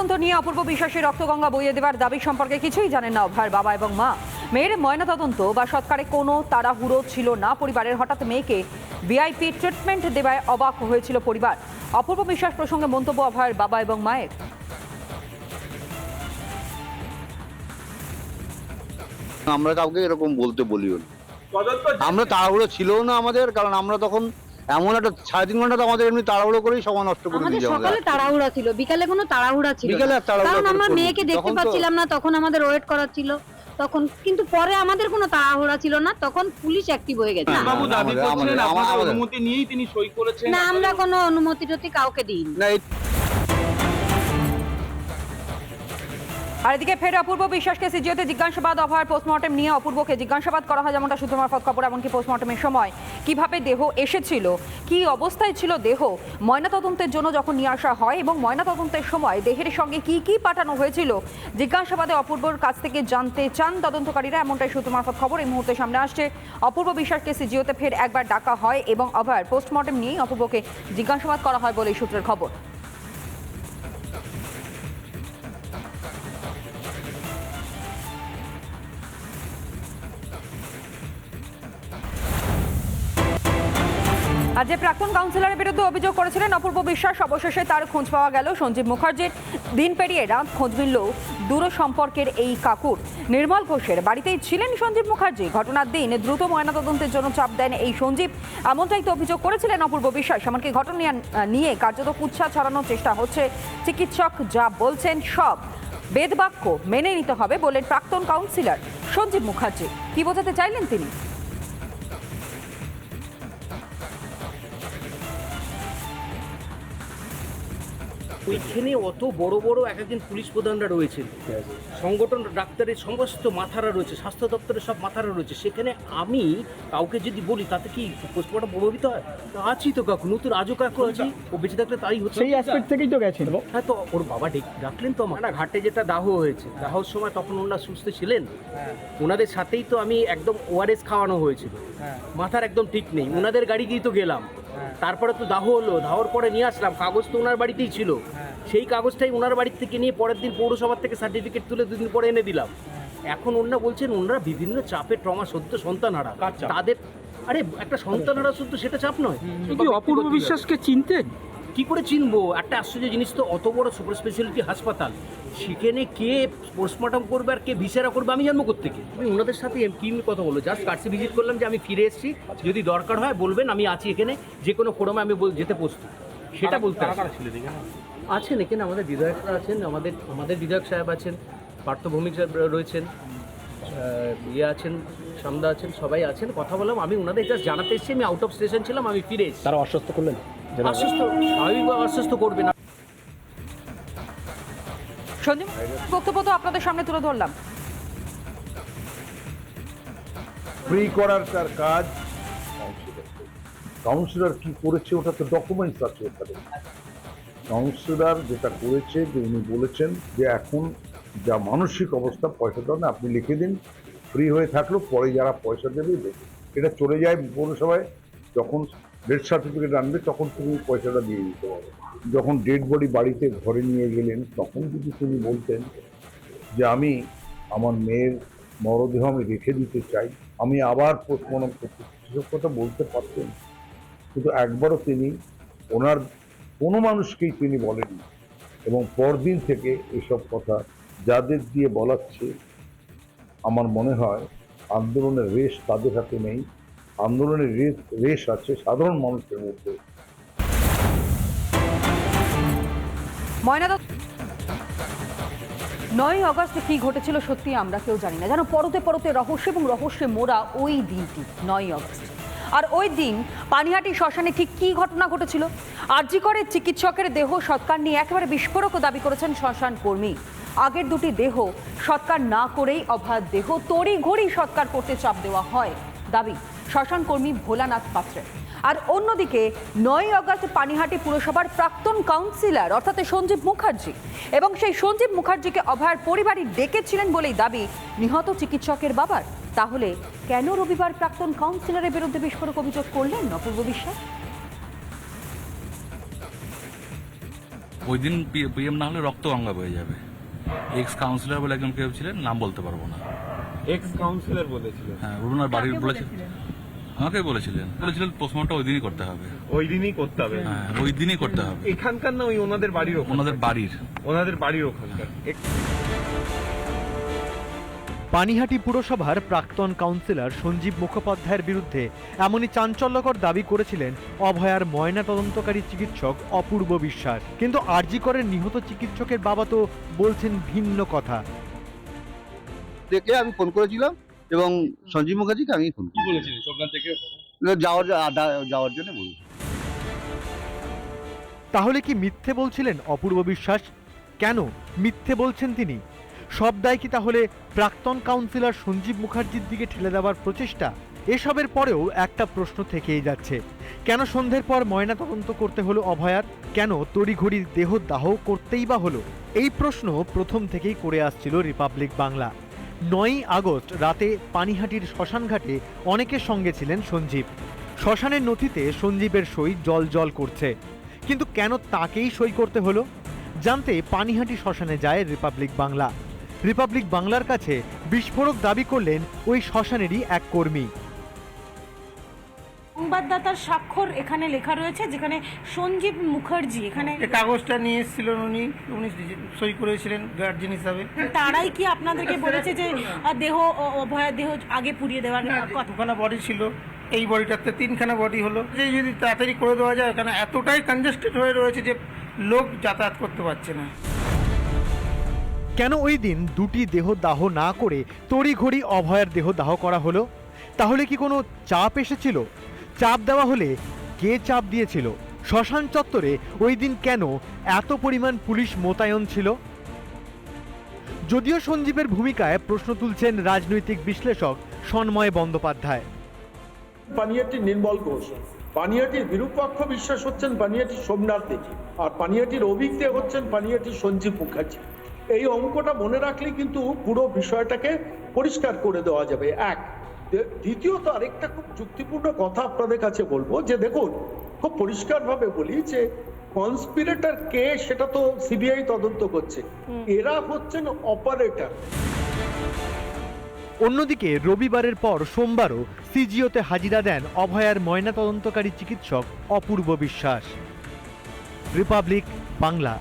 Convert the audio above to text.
ময়নাতদন্ত নিয়ে অপূর্ব বিশ্বাসের রক্তগঙ্গা বইয়ে দেওয়ার দাবি সম্পর্কে কিছুই জানেন না অভয়ের বাবা এবং মা। মেয়ের ময়নাতদন্ত বা সৎকারে কোনো তাড়াহুড়ো ছিল না। পরিবারের হঠাৎ মেয়েকে ভিআইপি ট্রিটমেন্ট দেওয়ায় অবাক হয়েছিল পরিবার। অপূর্ব বিশ্বাস প্রসঙ্গে মন্তব্য অভয়ের বাবা এবং মায়ের। আমরা কাউকে এরকম বলতে বলিও না। আমরা তাড়াহুড়ো ছিল না আমাদের কারণ আমরা তখন এমন একটা সাড়ে তিন ঘণ্টা তো আমাদের এমনি তাড়াহুড়ো করেই সময় নষ্ট করে আমাদের দিয়েছে সকালে আমাদের তাড়াহুড়া ছিল বিকালে কোনো তাড়াহুড়া ছিল বিকালে আর তাড়াহুড়া কারণ করে আমরা। মেয়েকে দেখতে তখন তো- পাচ্ছিলাম না তখন আমাদের ওয়েট করাচ্ছিল ছিল। তখন কিন্তু পরে আমাদের কোনো তাড়াহুড়া ছিল না তখন পুলিশ অ্যাক্টিভ হয়ে গেছে। বাবু দাবি আমাদের- করছেন আমাদের- আমাদের- অনুমতি নিয়েই তিনি সই করেছেন। না আমরা কোনো অনুমতি টতি কাউকে দিইনি। না এই- আর এদিকে ফের অপূর্ব বিশ্বাসকে সিজিওতে জিজ্ঞাসাবাদ অভয়ের পোস্টমর্টেম নিয়ে অপূর্বকে জিজ্ঞাসাবাদ করা হয় যেমনটা সূত্র মারফত খবর এমনকি পোস্টমর্টেমের সময়। কীভাবে দেহ এসেছিল? কি অবস্থায় ছিল দেহ? ময়নাতদন্তের জন্য যখন নিয়ে আসা হয় এবং ময়নাতদন্তের সময় দেহের সঙ্গে কি কি পাঠানো হয়েছিল? জিজ্ঞাসাবাদে অপূর্বর কাছ থেকে জানতে চান তদন্তকারীরা, এমনটাই সূত্র মারফত খবর এই মুহূর্তে সামনে আসছে অপূর্ব বিশ্বাসকে সিজিওতে ফের একবার ডাকা হয় এবং অভয়ের পোস্টমর্টেম নিয়েই অপূর্বকে জিজ্ঞাসাবাদ করা হয় বলে সূত্রের খবর। আর যে প্রাক্তন কাউন্সিলরের বিরুদ্ধে অভিযোগ করেছিলেন, অপূর্ব বিশ্বাস, অবশেষে তার খোঁজ পাওয়া গেল সঞ্জীব মুখার্জির। দিন পেরিয়ে রাত খোঁজ মিলল দূর সম্পর্কের এই কাকুর। নির্মল ঘোষের বাড়িতেই ছিলেন সঞ্জীব মুখার্জি। ঘটনার দিন দ্রুত ময়নাতদন্তের জন্য চাপ দেন এই সঞ্জীব। এমনটাই তো অভিযোগ করেছিলেন অপূর্ব বিশ্বাস। এমনকি ঘটনা নিয়ে- কার্যত কুচ্ছা ছড়ানোর চেষ্টা হচ্ছে। চিকিৎসক যা বলছেন সব বেদবাক্য মেনে নিতে হবে বলেন প্রাক্তন কাউন্সিলর সঞ্জীব মুখার্জি। কি বোঝাতে চাইলেন তিনি? ওইখানে অত বড় বড় এক একজন পুলিশ প্রধানরা রয়েছেন। সংগঠন ডাক্তারের সমস্ত মাথারা রয়েছে স্বাস্থ্য দপ্তরের সব মাথারা রয়েছে। সেখানে আমি কাউকে যদি বলি তাতে কি পোস্টমর্টম প্রভাবিত হয়? আছি তো কাকু নতুন আজও কাকু আছি? ও বেঁচে থাকলে তাই হচ্ছে সেই অ্যাসপেক্ট থেকেই তো গেছেন। হ্যাঁ তো ওর বাবা ডেক- ডাকলেন তো আমার না ঘাটে যেটা দাহ হয়েছে দাহর সময় তখন ওনারা সুস্থ ছিলেন। ওনাদের সাথেই তো আমি একদম ওআরএস খাওয়ানো হয়েছিল। মাথার একদম ঠিক নেই। ওনাদের গাড়ি দিয়ে তো গেলাম। তারপরে তো দাহ হলো দাহর পরে নিয়ে আসলাম কাগজ তো ওনার বাড়িতেই ছিল। সেই কাগজটাই ওনার বাড়ি থেকে নিয়ে পরের দিন পৌরসভার থেকে সার্টিফিকেট তুলে দুদিন পরে এনে দিলাম। এখন ওনারা বলছেন ওনারা বিভিন্ন চাপে ট্রমা সদ্য সন্তান হারা। তাদের আরে একটা সন্তান হারা শুধু সেটা চাপ নয়। কি অপূর্ব বিশ্বাসকে চিনতেন? কি করে চিনবো? একটা আশ্চর্য জিনিস তো অত বড় সুপার স্পেশালিটি হাসপাতাল। সেখানে কে পোস্টমর্টম করবে আর কে ভিসেরা করবে আমি জানব থেকে আমি ওনাদের সাথে এম- কি কথা বলব? জাস্ট কার্সে ভিজিট করলাম যে আমি ফিরে এসেছি। যদি দরকার হয় বলবেন আমি আছি এখানে। যে কোনো ফোরামে আমি যেতে প্রস্তুত। সেটা বলতে আছেন এখানে আমাদের বিধায়করা আছেন আমাদের আমাদের বিধায়ক সাহেব আছেন পার্থ ভৌমিক সাহেব রয়েছেন ইয়ে আছেন সামদা আছেন সবাই আছেন কথা বললাম। আমি ওনাদের জাস্ট জানাতে এসেছি আমি আউট অফ স্টেশন ছিলাম আমি ফিরে এসেছি। তারা অস্বস্ত করলেন? অসুস্থ স্বাভাবিক অসুস্থ করবে না। সঞ্জীব বক্তব্য তো আপনাদের সামনে তুলে ধরলাম। ফ্রি করার তার কাজ। কাউন্সিলর কি করেছে ওটা তো ডকুমেন্টস আছে ওখানে কাউন্সিলর যেটা করেছে, যে উনি বলেছেন যে এখন যা মানসিক অবস্থা, পয়সা দেওয়া না, আপনি লিখে দিন। ফ্রি হয়ে থাকল, পরে যারা পয়সা দেবে এটা চলে যায় পৌরসভায় যখন ডেথ সার্টিফিকেট আনবে, তখন তুমি পয়সাটা দিয়ে দিতে পারবে যখন ডেড বডি বাড়িতে ঘরে নিয়ে গেলেন, তখন যদি তিনি বলতেন যে, আমি আমার মেয়ের মরদেহ আমি রেখে দিতে চাই, আমি আবার পোস্টমর্টম করতে সেসব কথা বলতে পারতেন। কিন্তু একবারও তিনি ওনার কোনো মানুষকেই তিনি বলেননি। এবং পরদিন থেকে এসব কথা যাদের দিয়ে বলাচ্ছে, আমার মনে হয় আন্দোলনের রেশ তাদের হাতে নেই। আন্দোলনের রেশ আছে, সাধারণ মানুষের মধ্যে। নয় অগস্ট কি ঘটেছিল সত্যি আমরা কেউ জানি না। যেন পরতে পরতে রহস্য এবং রহস্যে মোড়া ওই দিনটি, নয় অগস্ট। আর ওই দিন পানিহাটি শ্মশানে ঠিক কি ঘটনা ঘটেছিল? আরজি করে চিকিৎসকের দেহ সৎকার নিয়ে একেবারে বিস্ফোরকও দাবি করেছেন শ্মশান কর্মী। আগের দুটি দেহ সৎকার না করেই অভাব দেহ তড়ি ঘড়ি সৎকার করতে চাপ দেওয়া হয়। দাবি শ্মশান কর্মী ভোলানাথ পাত্রের আর অন্যদিকে নয় আগস্ট পানিহাটি পুরসভার প্রাক্তন কাউন্সিলর অর্থাৎ সঞ্জীব মুখার্জি এবং সেই সঞ্জীব মুখার্জিকে অভয়ার পরিবারই ডেকেছিলেন বলেই দাবি নিহত চিকিৎসকের বাবার। তাহলে কেন রবিবার প্রাক্তন কাউন্সিলরের বিরুদ্ধে বিস্ফোরক অভিযোগ করলেন অপূর্ব বিশ্বাস? ওই দিন পিএম না হলে রক্ত গঙ্গা বয়ে যাবে। এক্স কাউন্সিলর বলে একজন কেউ ছিলেন নাম বলতে পারব না। এক্স কাউন্সিলর বলেছিল হ্যাঁ ওনার বাড়ির বলেছিলেন? আমাকে বলেছিলেন। বলেছিলেন পোস্টমর্টম ওই দিনই করতে হবে। ওই দিনই করতে হবে। হ্যাঁ ওই দিনই করতে হবে। এখানকার না ওই ওনাদের বাড়ির ওনাদের বাড়ির। ওনাদের বাড়ির ওখানকার। পানিহাটি পুরসভার প্রাক্তন কাউন্সিলর সঞ্জীব মুখোপাধ্যায়ের বিরুদ্ধে এমনই চাঞ্চল্যকর দাবি করেছিলেন অভয়ার ময়না তদন্তকারী চিকিৎসক অপূর্ব বিশ্বাস। কিন্তু আরজিকরের নিহত চিকিৎসকের বাবা তো বলছেন ভিন্ন কথা। দেখে আমি ফোন করেছিলাম। এবং সঞ্জীব মুখার্জিকে আমি ফোন সোমনাথ থেকে যাওয়ার যাওয়ার জন্য বলেছি তাহলে কি মিথ্যে বলছিলেন অপূর্ব বিশ্বাস? কেন মিথ্যে বলছেন তিনি? সব দায় কি তাহলে প্রাক্তন কাউন্সিলর সঞ্জীব মুখার্জির দিকে ঠেলে দেওয়ার প্রচেষ্টা? এসবের পরেও একটা প্রশ্ন থেকেই যাচ্ছে। কেন সন্ধ্যের পর ময়না তদন্ত করতে হলো অভয়ার? কেন তড়িঘড়ি দেহ দাহ করতেই বা হলো? এই প্রশ্ন প্রথম থেকেই করে আসছিল রিপাবলিক বাংলা। নয়ই আগস্ট রাতে পানিহাটির শ্মশানঘাটে অনেকের সঙ্গে ছিলেন সঞ্জীব। শ্মশানের নথিতে সঞ্জীবের সই জল জল করছে। কিন্তু কেন তাকেই সই করতে হলো? জানতে পানিহাটি শ্মশানে যায় রিপাবলিক বাংলা। রিপাবলিক বাংলার কাছে বিস্ফোরক দাবি করলেন ওই শ্মশানেরই এক কর্মী। সংবাদদাতার স্বাক্ষর এখানে লেখা রয়েছে যেখানে সঞ্জীব মুখার্জি এখানে এই কাগজটা নিয়ে এসেছিলেন উনি উনি সই করেছিলেন গার্জেন হিসাবে। তারাই কি আপনাদেরকে বলেছে যে আহ, দেহ অ- অভয়া দেহ আগে পুড়িয়ে দেওয়ার কথা? দুখানা বডি ছিল এই বডিটাতে তিনখানা বডি হলো। যে যদি তাড়াতাড়ি করে দেওয়া যায় কারণ এতটাই কনজেস্টেড হয়ে রয়েছে যে লোক যাতায়াত করতে পারছে না। কেন ওই দিন দুটি দেহ দাহ না করে তড়িঘড়ি অভয়ের দেহ দাহ করা হলো? তাহলে কি কোনো চাপ এসেছিল? চাপ দেওয়া হলে কে চাপ দিয়েছিল? শ্মশান চত্বরে ওই দিন কেন এত পরিমাণ পুলিশ মোতায়েন ছিল? যদিও সঞ্জীবের ভূমিকায় প্রশ্ন তুলছেন রাজনৈতিক বিশ্লেষক সন্ময় বন্দ্যোপাধ্যায়। পানিয়াটির নির্মল ঘোষ। পানিয়াটির বিরূপপক্ষ বিশ্বাস হচ্ছেন পানিয়াটির সোমনাথ দেখি আর পানিয়াটির অভিজ্ঞ হচ্ছেন পানিয়াটির সঞ্জীব মুখার্জি। এই অঙ্কটা মনে রাখলে কিন্তু পুরো বিষয়টাকে পরিষ্কার করে দেওয়া যাবে। এক দ্বিতীয়ত আরেকটা খুব যুক্তিপূর্ণ কথা আপনাদের কাছে বলব যে দেখুন খুব পরিষ্কারভাবে বলি যে কনস্পিরেটর কে সেটা তো সিবিআই তদন্ত করছে। এরা হচ্ছেন অপারেটর অন্যদিকে রবিবারের পর সোমবারও সিজিওতে হাজিরা দেন অভয়ার ময়নাতদন্তকারী চিকিৎসক অপূর্ব বিশ্বাস। রিপাবলিক বাংলা।